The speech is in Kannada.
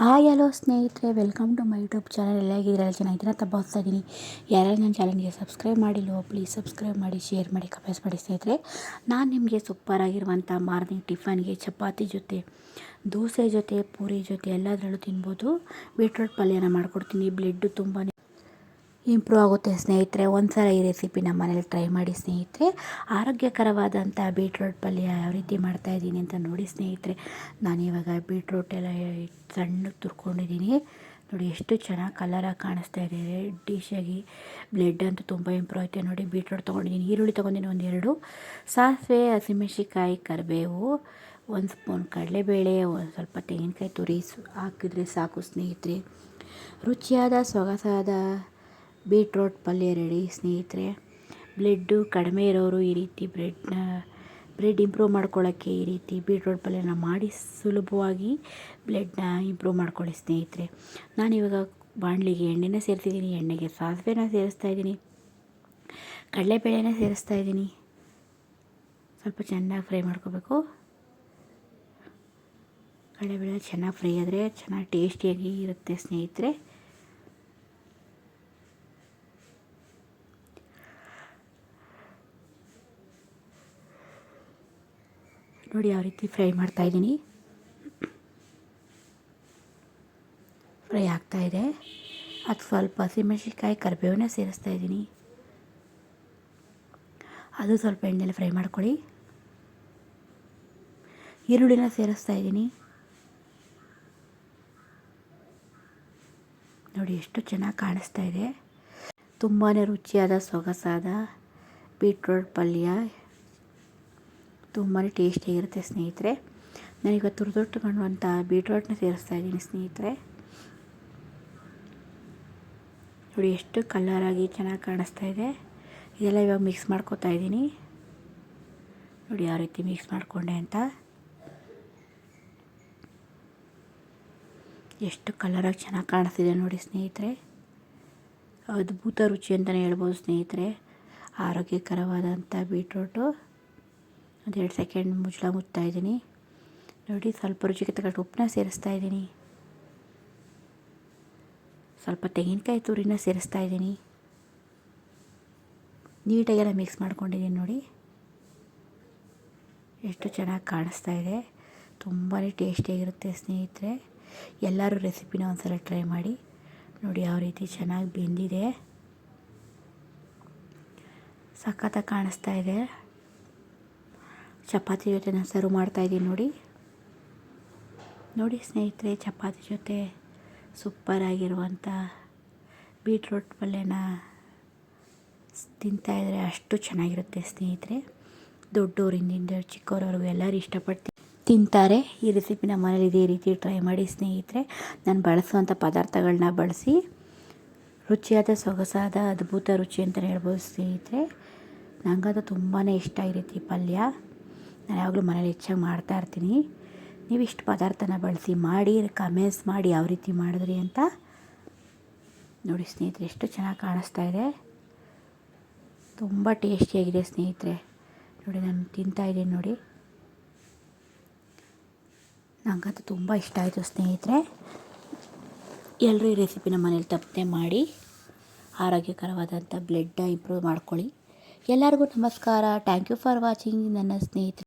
ಹಾಯ್ ಹಲೋ ಸ್ನೇಹಿತರೆ welcome to my YouTube channel ಎಲ್ಲ ಹೇಗಿದ್ದೀರಾ? ಚೆನ್ನಾಗಿದ್ದೀರಾ? ಅಂತ ಭಾವಿಸ್ತಾ ಇದ್ದೀನಿ ಯಾರ್ಯಾರು ನನ್ನ ಚಾನಲ್ಗೆ ಸಬ್ಸ್ಕ್ರೈಬ್ ಮಾಡಿಲ್ವೋ ಪ್ಲೀಸ್ ಸಬ್ಸ್ಕ್ರೈಬ್ ಮಾಡಿ ಶೇರ್ ಮಾಡಿ ಕಮೆಂಟ್ಸ್ ಮಾಡಿ ಸ್ನೇಹಿತರೆ. ನಾನು ನಿಮಗೆ ಸೂಪರಾಗಿರುವಂಥ ಮಾರ್ನಿಂಗ್ ಟಿಫನ್ಗೆ ಚಪಾತಿ ಜೊತೆ, ದೋಸೆ ಜೊತೆ, ಪೂರಿ ಜೊತೆ ಎಲ್ಲದರಲ್ಲೂ ತಿನ್ಬೋದು. ಬೀಟ್ರೋಟ್ ಪಲ್ಯನ ಮಾಡ್ಕೊಡ್ತೀನಿ. ಬ್ಲೆಡ್ಡು ತುಂಬಾ ಇಂಪ್ರೂವ್ ಆಗುತ್ತೆ ಸ್ನೇಹಿತರೆ. ಒಂದು ಸಲ ಈ ರೆಸಿಪಿ ನಮ್ಮ ಮನೇಲಿ ಟ್ರೈ ಮಾಡಿ ಸ್ನೇಹಿತರೆ. ಆರೋಗ್ಯಕರವಾದಂಥ ಬೀಟ್ರೋಟ್ ಪಲ್ಯ ಯಾವ ರೀತಿ ಮಾಡ್ತಾಯಿದ್ದೀನಿ ಅಂತ ನೋಡಿ ಸ್ನೇಹಿತರೆ. ನಾನಿವಾಗ ಬೀಟ್ರೋಟ್ ಎಲ್ಲ ಸಣ್ಣ ತುರ್ಕೊಂಡಿದ್ದೀನಿ. ನೋಡಿ ಎಷ್ಟು ಚೆನ್ನಾಗಿ ಕಲರಾಗಿ ಕಾಣಿಸ್ತಾ ಇದೆ. ಡಿಶಾಗಿ ಬ್ಲೆಡ್ ಅಂತೂ ತುಂಬ ಇಂಪ್ರೂವ್ ಆಯ್ತು. ನೋಡಿ ಬೀಟ್ರೋಟ್ ತೊಗೊಂಡಿದ್ದೀನಿ. ಈರುಳ್ಳಿ ತೊಗೊಂಡಿನಿ ಒಂದೆರಡು. ಸಾಸಿವೆ ಹಸಿಮೆಣ್ಸಿಕಾಯಿ ಕರಿಬೇವು, ಒಂದು ಸ್ಪೂನ್ ಕಡಲೆಬೇಳೆ, ಒಂದು ಸ್ವಲ್ಪ ತೆಂಗಿನಕಾಯಿ ತುರಿ ಹಾಕಿದರೆ ಸಾಕು ಸ್ನೇಹಿತರೆ. ರುಚಿಯಾದ, ಸೊಗಸಾದ ಬೀಟ್ರೋಟ್ ಪಲ್ಯ ರೆಡಿ ಸ್ನೇಹಿತರೆ. ಬ್ಲೆಡ್ಡು ಕಡಿಮೆ ಇರೋರು ಈ ರೀತಿ ಬ್ರೆಡ್ನ ಬ್ರೆಡ್ ಇಂಪ್ರೂವ್ ಮಾಡ್ಕೊಳ್ಳೋಕ್ಕೆ ಈ ರೀತಿ ಬೀಟ್ರೋಟ್ ಪಲ್ಯನ ಮಾಡಿ ಸುಲಭವಾಗಿ ಬ್ಲೆಡ್ನ ಇಂಪ್ರೂವ್ ಮಾಡ್ಕೊಳ್ಳಿ ಸ್ನೇಹಿತರೆ. ನಾನಿವಾಗ ಬಾಣಲಿಗೆ ಎಣ್ಣೆನ ಸೇರ್ತಿದ್ದೀನಿ, ಎಣ್ಣೆಗೆ ಸಾಸಿವೆನ ಸೇರಿಸ್ತಾ ಇದ್ದೀನಿ, ಕಡಲೆಬೇಳೆನ ಸೇರಿಸ್ತಾ ಇದ್ದೀನಿ. ಸ್ವಲ್ಪ ಚೆನ್ನಾಗಿ ಫ್ರೈ ಮಾಡ್ಕೋಬೇಕು. ಕಡಲೆಬೇಳೆ ಚೆನ್ನಾಗಿ ಫ್ರೈ ಆದರೆ ಚೆನ್ನಾಗಿ ಟೇಸ್ಟಿಯಾಗಿ ಇರುತ್ತೆ ಸ್ನೇಹಿತರೆ. ನೋಡಿ ಯಾವ ರೀತಿ ಫ್ರೈ ಮಾಡ್ತಾಯಿದ್ದೀನಿ ಫ್ರೈ ಆಗ್ತಾಯಿದೆ ಅದು ಸ್ವಲ್ಪ ಹಸಿಮೆಣ್ಸಿನ್ಕಾಯಿ ಕರಿಬೇವನ್ನ ಸೇರಿಸ್ತಾ ಇದ್ದೀನಿ. ಅದು ಸ್ವಲ್ಪ ಎಣ್ಣೆಲಿ ಫ್ರೈ ಮಾಡ್ಕೊಳ್ಳಿ. ಈರುಳ್ಳಿನ ಸೇರಿಸ್ತಾ ಇದ್ದೀನಿ. ನೋಡಿ ಎಷ್ಟು ಚೆನ್ನಾಗಿ ಕಾಣಿಸ್ತಾ ಇದೆ. ತುಂಬಾ ರುಚಿಯಾದ, ಸೊಗಸಾದ ಬೀಟ್ರೋಟ್ ಪಲ್ಯ. ತುಂಬಾ ಟೇಸ್ಟಿಯಾಗಿರುತ್ತೆ ಸ್ನೇಹಿತರೆ. ನಾನೀಗ ತುರಿದೊಟ್ಟುಕೊಂಡಂಥ ಬೀಟ್ರೋಟ್ನ ಸೇರಿಸ್ತಾ ಇದ್ದೀನಿ ಸ್ನೇಹಿತರೆ. ನೋಡಿ, ಎಷ್ಟು ಕಲರಾಗಿ ಚೆನ್ನಾಗಿ ಕಾಣಿಸ್ತಾ ಇದೆ. ಇದೆಲ್ಲ ಇವಾಗ ಮಿಕ್ಸ್ ಮಾಡ್ಕೋತಾ ಇದ್ದೀನಿ. ನೋಡಿ ಯಾವ ರೀತಿ ಮಿಕ್ಸ್ ಮಾಡಿಕೊಂಡೆ ಅಂತ. ಎಷ್ಟು ಕಲರಾಗಿ ಚೆನ್ನಾಗಿ ಕಾಣಿಸ್ತಿದೆ ನೋಡಿ ಸ್ನೇಹಿತರೆ. ಅದ್ಭುತ ರುಚಿ ಅಂತಲೇ ಹೇಳ್ಬೋದು ಸ್ನೇಹಿತರೆ. ಆರೋಗ್ಯಕರವಾದಂಥ ಬೀಟ್ರೋಟು. ಒಂದೆರಡು ಸೆಕೆಂಡ್ ಮುಚ್ಚಳ ಮುಚ್ತಾ ಇದ್ದೀನಿ. ನೋಡಿ, ಸ್ವಲ್ಪ ರುಚಿಗೆ ತಗೊಂಡು ಉಪ್ಪನ್ನ ಸೇರಿಸ್ತಾ ಇದ್ದೀನಿ. ಸ್ವಲ್ಪ ತೆಂಗಿನಕಾಯಿ ತುರಿನ ಸೇರಿಸ್ತಾ ಇದ್ದೀನಿ. ನೀಟಾಗೆಲ್ಲ ಮಿಕ್ಸ್ ಮಾಡ್ಕೊಂಡಿದ್ದೀನಿ ನೋಡಿ. ಎಷ್ಟು ಚೆನ್ನಾಗಿ ಕಾಣಿಸ್ತಾ ಇದೆ. ತುಂಬಾ ಟೇಸ್ಟಿಯಾಗಿರುತ್ತೆ ಸ್ನೇಹಿತರೆ. ಎಲ್ಲರೂ ರೆಸಿಪಿನ ಒಂದ್ಸಲ ಟ್ರೈ ಮಾಡಿ. ನೋಡಿ, ಯಾವ ರೀತಿ ಚೆನ್ನಾಗಿ ಬೆಂದಿದೆ. ಸಖತ್ತಾಗಿ ಕಾಣಿಸ್ತಾ ಇದೆ. ಚಪಾತಿ ಜೊತೆ ನಾನು ಸರ್ವ್ ಮಾಡ್ತಾಯಿದ್ದೀನಿ ನೋಡಿ. ನೋಡಿ ಸ್ನೇಹಿತರೆ, ಚಪಾತಿ ಜೊತೆ ಸೂಪರಾಗಿರುವಂಥ ಬೀಟ್ರೋಟ್ ಪಲ್ಯನ ತಿಂತಾಯಿದ್ರೆ ಅಷ್ಟು ಚೆನ್ನಾಗಿರುತ್ತೆ ಸ್ನೇಹಿತರೆ. ದೊಡ್ಡವರಿಂದ ಚಿಕ್ಕವ್ರವ್ರಿಗೂ ಎಲ್ಲರೂ ಇಷ್ಟಪಟ್ಟು ತಿಂತಾರೆ. ಈ ರೆಸಿಪಿನ ಮನೇಲಿ ಇದೇ ರೀತಿ ಟ್ರೈ ಮಾಡಿ ಸ್ನೇಹಿತರೆ. ನಾನು ಬಳಸುವಂಥ ಪದಾರ್ಥಗಳನ್ನ ಬಳಸಿ ರುಚಿಯಾದ, ಸೊಗಸಾದ, ಅದ್ಭುತ ರುಚಿ ಅಂತಲೇ ಹೇಳ್ಬೋದು ಸ್ನೇಹಿತರೆ. ನನಗದು ತುಂಬಾ ಇಷ್ಟ ಈ ರೀತಿ ಪಲ್ಯ. ನಾನು ಯಾವಾಗಲೂ ಮನೇಲಿ ಹೆಚ್ಚಾಗಿ ಮಾಡ್ತಾ ಇರ್ತೀನಿ. ನೀವು ಇಷ್ಟು ಪದಾರ್ಥನ ಬಳಸಿ ಮಾಡಿ, ಕಮೆಂಟ್ಸ್ ಮಾಡಿ ಯಾವ ರೀತಿ ಮಾಡಿದ್ರಿ ಅಂತ ನೋಡಿ ಸ್ನೇಹಿತರೆ, ಎಷ್ಟು ಚೆನ್ನಾಗಿ ಕಾಣಿಸ್ತಾ ಇದೆ. ತುಂಬ ಟೇಸ್ಟಿಯಾಗಿದೆ ಸ್ನೇಹಿತರೆ. ನೋಡಿ ನಾನು ತಿಂತಾ ಇದ್ದೀನಿ ನೋಡಿ. ನನಗಂತೂ ತುಂಬ ಇಷ್ಟ ಆಯಿತು ಸ್ನೇಹಿತರೆ. ಎಲ್ಲರೂ ಈ ರೆಸಿಪಿನ ಮನೇಲಿ ತಪ್ಪದೆ ಮಾಡಿ ಆರೋಗ್ಯಕರವಾದಂಥ ಬ್ಲಡ್ನ ಇಂಪ್ರೂವ್ ಮಾಡ್ಕೊಳ್ಳಿ. ಎಲ್ಲರಿಗೂ ನಮಸ್ಕಾರ. ಥ್ಯಾಂಕ್ ಯು ಫಾರ್ ವಾಚಿಂಗ್ ನನ್ನ ಸ್ನೇಹಿತರೆ.